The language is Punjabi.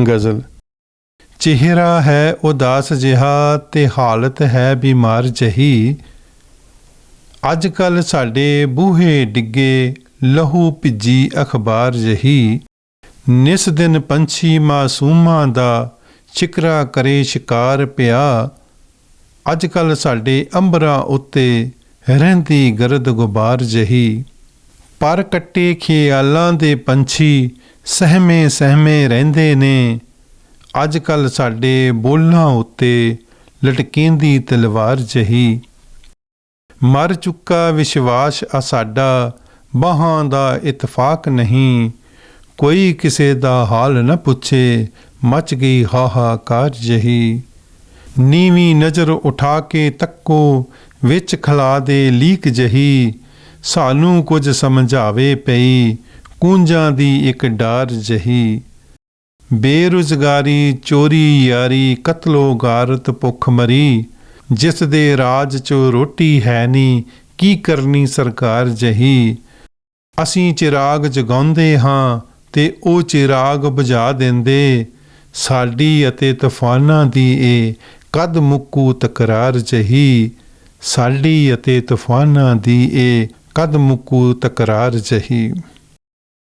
ਗਜ਼ਲ। ਚਿਹਰਾ ਹੈ ਉਦਾਸ ਜਿਹਾ ਤੇ ਹਾਲਤ ਹੈ ਬਿਮਾਰ ਜਹੀ। ਅੱਜ ਕੱਲ ਸਾਡੇ ਬੂਹੇ ਡਿੱਗੇ ਲਹੂ ਭਿੱਜੀ ਅਖਬਾਰ ਜਹੀ। ਨਿਸ ਦਿਨ ਪੰਛੀ ਮਾਸੂਮਾਂ ਦਾ ਚਿਕਰਾ ਕਰੇ ਸ਼ਿਕਾਰ ਪਿਆ। ਅੱਜ ਕੱਲ ਸਾਡੇ ਅੰਬਰਾਂ ਉੱਤੇ ਰਹਿੰਦੀ ਗਰਦ ਗੁਬਾਰ ਜਹੀ। ਪਰ ਕੱਟੇ ਖਿਆਲਾਂ ਦੇ ਪੰਛੀ ਸਹਿਮੇ ਸਹਿਮੇ ਰਹਿੰਦੇ ਨੇ। ਅੱਜ ਕੱਲ ਸਾਡੇ ਬੋਲਾਂ ਉੱਤੇ ਲਟਕੀਂਦੀ ਤਲਵਾਰ ਜਹੀ। ਮਰ ਚੁੱਕਾ ਵਿਸ਼ਵਾਸ ਆ ਸਾਡਾ, ਬਾਹਾਂ ਦਾ ਇਤਫਾਕ ਨਹੀਂ। ਕੋਈ ਕਿਸੇ ਦਾ ਹਾਲ ਨਾ ਪੁੱਛੇ, ਮਚ ਗਈ ਹਾਹਾਕਾਰ ਜਹੀ। ਨੀਵੀਂ ਨਜ਼ਰ ਉਠਾ ਕੇ ਤੱਕੋ ਵਿੱਚ ਖਲਾ ਦੇ ਲੀਕ ਜਹੀ। ਸਾਨੂੰ ਕੁਝ ਸਮਝਾਵੇ ਪਈ, ਕੂੰਜਾਂ ਦੀ ਇੱਕ ਡਾਰ ਜਹੀ। ਬੇਰੁਜ਼ਗਾਰੀ, ਚੋਰੀ, ਯਾਰੀ, ਕਤਲੋ ਗਾਰਤ ਭੁੱਖ ਮਰੀ। ਜਿਸ ਦੇ ਰਾਜ ਚ ਰੋਟੀ ਹੈ ਨਹੀਂ ਕੀ ਕਰਨੀ ਸਰਕਾਰ ਜਹੀ? ਅਸੀਂ ਚਿਰਾਗ ਜਗਾਉਂਦੇ ਹਾਂ ਤੇ ਉਹ ਚਿਰਾਗ ਬੁਝਾ ਦਿੰਦੇ। ਸਾਡੀ ਅਤੇ ਤੂਫਾਨਾਂ ਦੀ ਇਹ ਕਦ ਮੁੱਕੂ ਤਕਰਾਰ ਜਹੀ। ਸਾਡੀ ਅਤੇ ਤੂਫਾਨਾਂ ਦੀ ਇਹ ਕਦ ਮੁਕੂ ਤਕਰਾਰ ਜਹੀ।